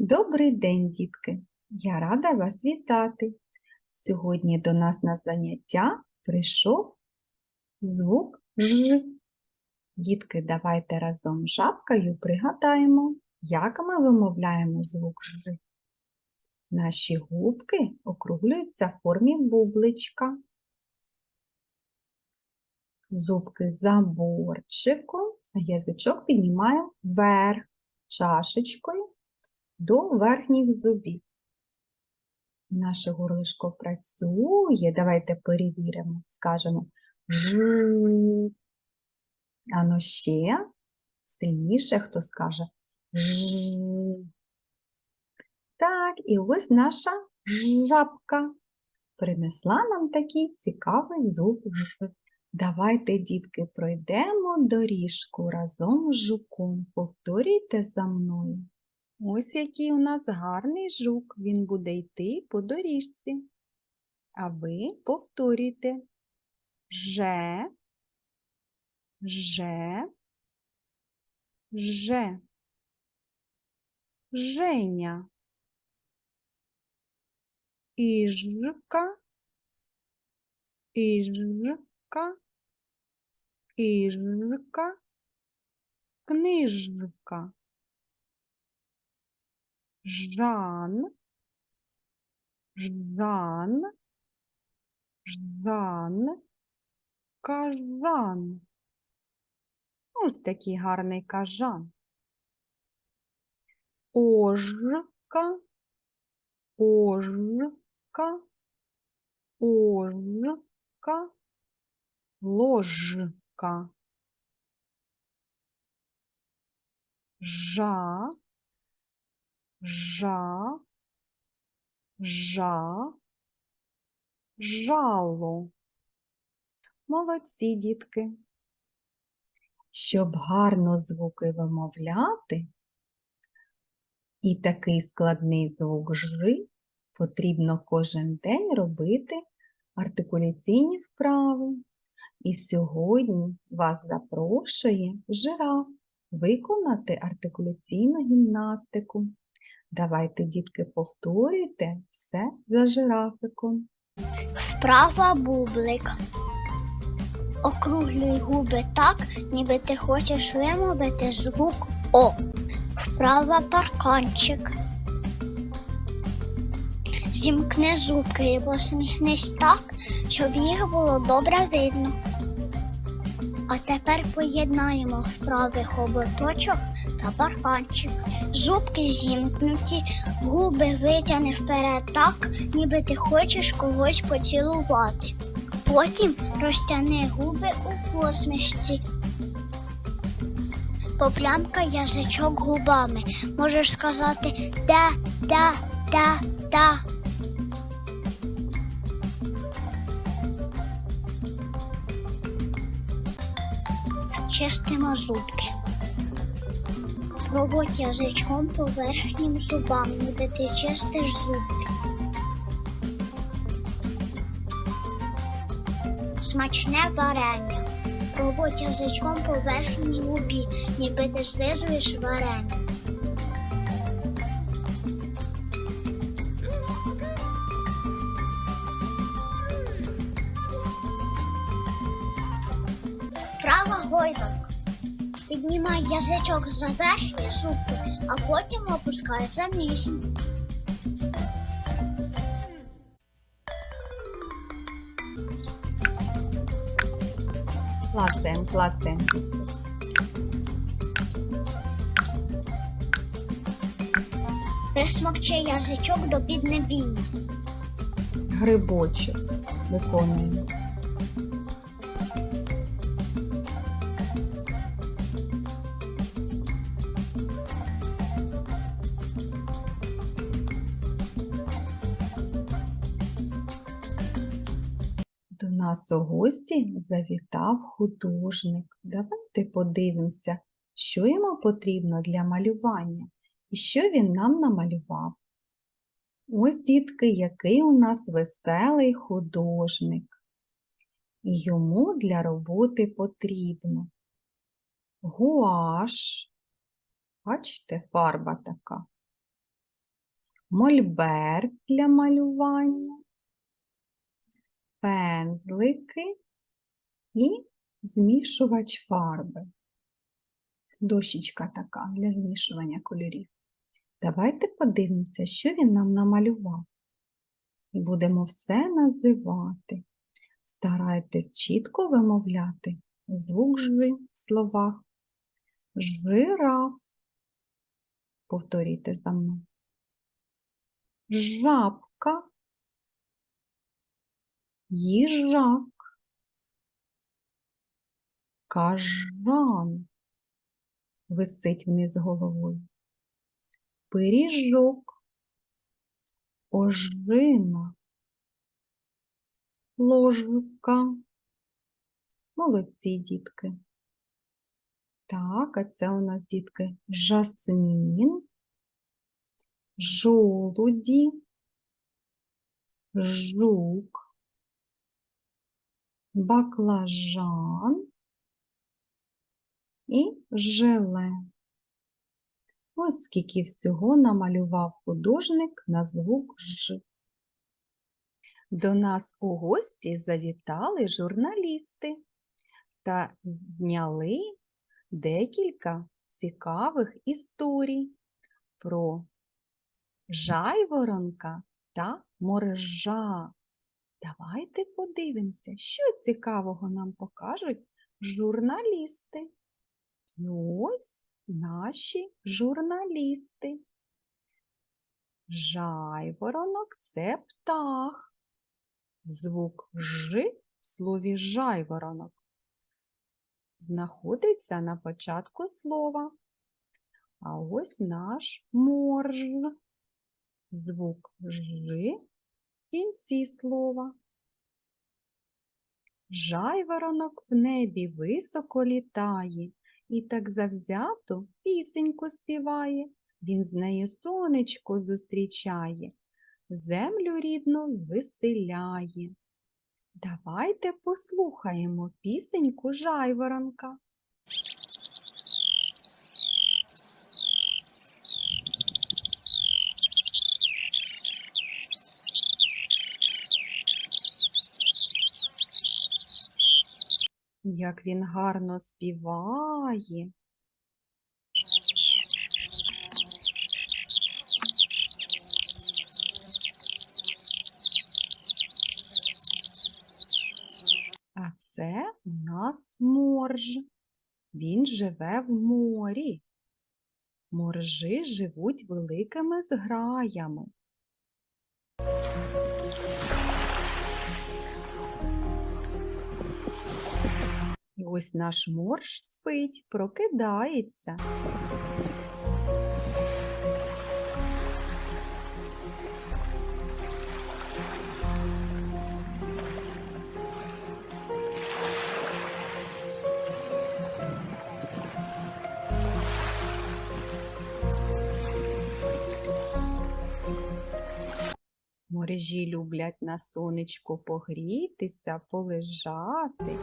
Добрий день, дітки! Я рада вас вітати. Сьогодні до нас на заняття прийшов звук Ж. Дітки, давайте разом з жабкою пригадаємо, як ми вимовляємо звук Ж. Наші губки округлюються в формі бубличка. Зубки за борчиком, а язичок піднімаємо вверх чашечкою до верхніх зубів. Наше горлишко працює. Давайте перевіримо. Скажемо ж. Ано ще сильніше, хто скаже ж. Так, і ось наша жабка принесла нам такий цікавий звук ж. Давайте, дітки, пройдемо доріжку разом з жуком. Повторюйте за мною. Ось який у нас гарний жук. Він буде йти по доріжці. А ви повторюйте. Же, же, же. Женя. Іжка, іжка, іжка, книжка. Жан, Жан, Жан, кажан. Ось такий гарний кажан. Ожка, ожка, ожка, ложка. Жа, жа, жа, жало. Молодці, дітки. Щоб гарно звуки вимовляти, і такий складний звук жи, потрібно кожен день робити артикуляційні вправи. І сьогодні вас запрошує жираф виконати артикуляційну гімнастику. Давайте, дітки, повторюйте все за жирафиком. Вправа бублик. Округлюй губи так, ніби ти хочеш вимовити звук О. Вправа парканчик. Зімкни зубки і посміхнись так, щоб їх було добре видно. А тепер поєднаємо вправи хоботочок та парканчик. Зубки зімкнуті, губи витягни вперед так, ніби ти хочеш когось поцілувати. Потім розтягни губи у посмішці. Поплямкай язичок губами. Можеш сказати да, да, да, да. Чистимо зубки. Проводь язичком по верхнім зубам, ніби ти чистиш зубки. Смачне варення. Проводь язичком по верхній губі, ніби ти слизуєш варення. Права гойданка. Піднімай язичок за верхні зубки, а потім опускай за нижні. Клацаємо, клацаємо. Присмокчи язичок до піднебіння. Грибочок виконуємо. Нас у гості завітав художник. Давайте подивимося, що йому потрібно для малювання і що він нам намалював. Ось, дітки, який у нас веселий художник. Йому для роботи потрібно гуаш, бачите, фарба така, мольберт для малювання, пензлики і змішувач фарби. Дощечка така для змішування кольорів. Давайте подивимося, що він нам намалював. І будемо все називати. Старайтесь чітко вимовляти звук жи в словах. Жираф. Повторюйте за мною. Жабка. Їжак. Кажан. Висить вниз головою. Пиріжок. Ожина. Ложка. Молодці, дітки. Так, а це у нас, дітки, жасмін, жолуді, жук, баклажан і желе. Ось скільки всього намалював художник на звук Ж. До нас у гості завітали журналісти та зняли декілька цікавих історій про жайворонка та моржа. Давайте подивимося, що цікавого нам покажуть журналісти. І ось наші журналісти. Жайворонок це птах. Звук Ж в слові жайворонок знаходиться на початку слова. А ось наш морж. Звук Ж кінці слова. Жайворонок в небі високо літає і так завзято пісеньку співає. Він з нею сонечко зустрічає, землю рідну звеселяє. Давайте послухаємо пісеньку жайворонка. Як він гарно співає. А це у нас морж. Він живе в морі. Моржі живуть великими зграями. І ось наш морж спить, прокидається. Моржі люблять на сонечку погрітися, полежати.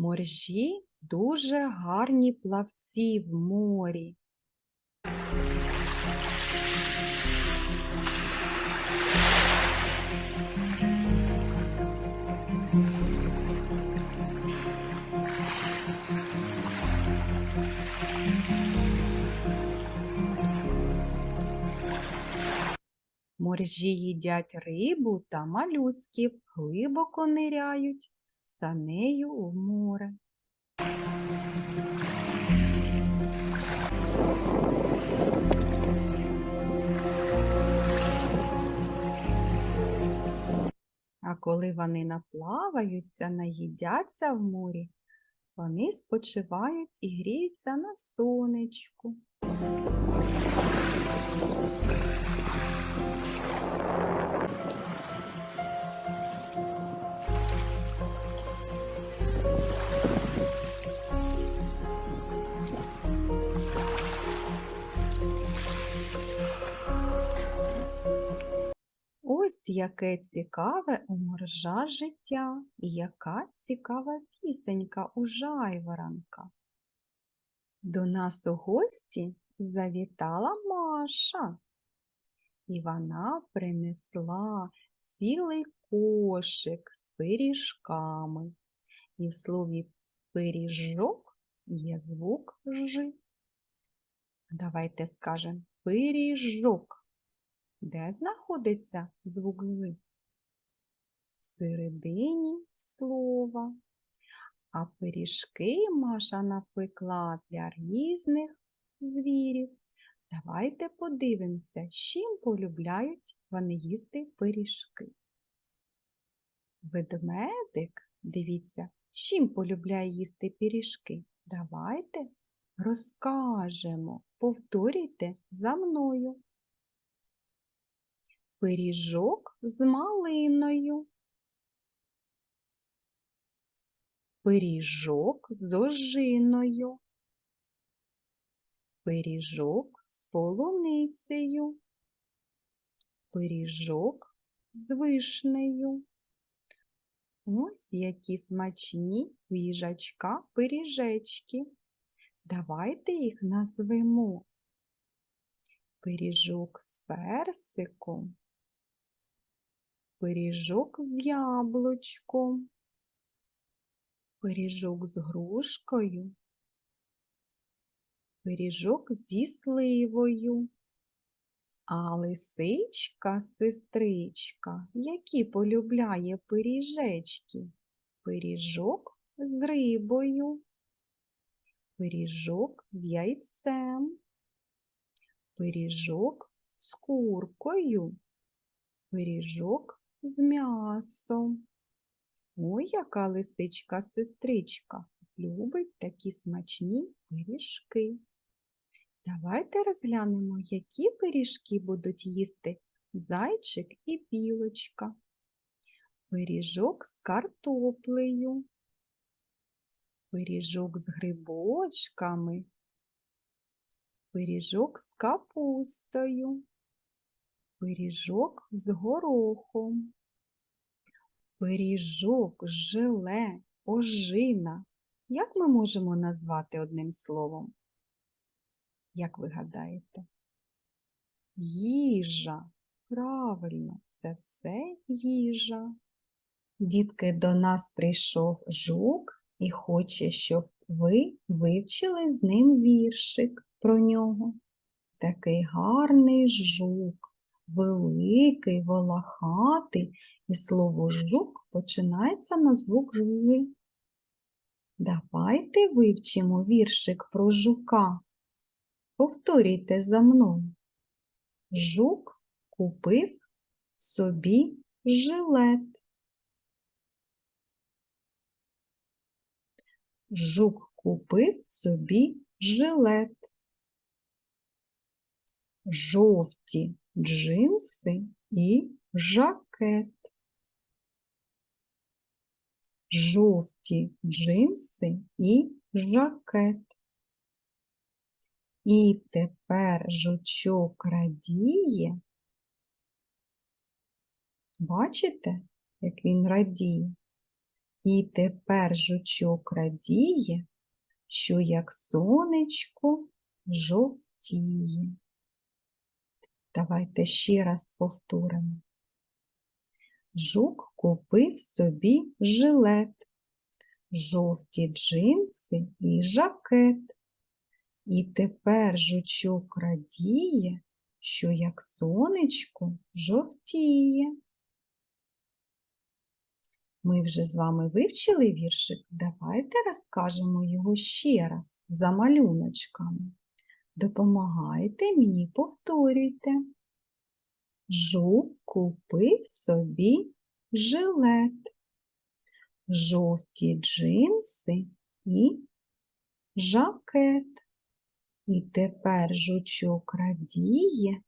Моржі дуже гарні плавці в морі. Моржі їдять рибу та малюсків, глибоко ниряють за нею в море. А коли вони наплаваються, наїдяться в морі, вони спочивають і гріються на сонечку. Ось яке цікаве у моржа життя, і яка цікава пісенька у жайворонка. До нас у гості завітала Маша. І вона принесла цілий кошик з пиріжками. І в слові пиріжок є звук Ж. Давайте скажемо пиріжок. Де знаходиться звук З? Всередині слова. А пиріжки Маша напекла для різних звірів. Давайте подивимося, чим полюбляють вони їсти пиріжки. Ведмедик, дивіться, чим полюбляє їсти пиріжки. Давайте розкажемо, повторюйте за мною. Пиріжок з малиною. Пиріжок з ожиною. Пиріжок з полуницею. Пиріжок з вишнею. Ось які смачні у їжачка пиріжечки. Давайте їх назвемо. Пиріжок з персиком. Пиріжок з яблучком. Пиріжок з грушкою. Пиріжок зі сливою. А лисичка, сестричка, які полюбляє пиріжечки? Пиріжок з рибою, пиріжок з яйцем, пиріжок з куркою, пиріжок з м'ясом. Ой, яка лисичка сестричка любить такі смачні пиріжки. Давайте розглянемо, які пиріжки будуть їсти зайчик і білочка. Пиріжок з картоплею, пиріжок з грибочками, пиріжок з капустою, пиріжок з горохом, пиріжок, желе, ожина. Як ми можемо назвати одним словом? Як ви гадаєте? Їжа. Правильно, це все їжа. Дітки, до нас прийшов жук і хоче, щоб ви вивчили з ним віршик про нього. Такий гарний жук, великий, волохатий, і слово жук починається на звук Ж. Давайте вивчимо віршик про жука. Повторюйте за мною. Жук купив собі жилет. Жук купив собі жилет. Жовті джинси і жакет. Жовті джинси і жакет. І тепер жучок радіє. Бачите, як він радіє? І тепер жучок радіє, що як сонечко жовтіє. Давайте ще раз повторимо. Жук купив собі жилет, жовті джинси і жакет. І тепер жучок радіє, що як сонечко жовтіє. Ми вже з вами вивчили віршик, давайте розкажемо його ще раз за малюночками. Допомагайте мені, повторюйте. Жук купив собі жилет, жовті джинси і жакет. І тепер жучок радіє,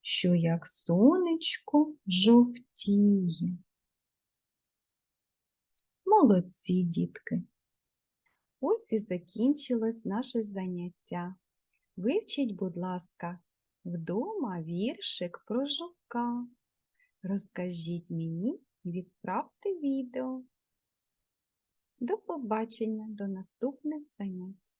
що як сонечко жовтіє. Молодці, дітки! Ось і закінчилось наше заняття. Вивчіть, будь ласка, вдома віршик про жука. Розкажіть мені і відправте відео. До побачення, до наступних занять.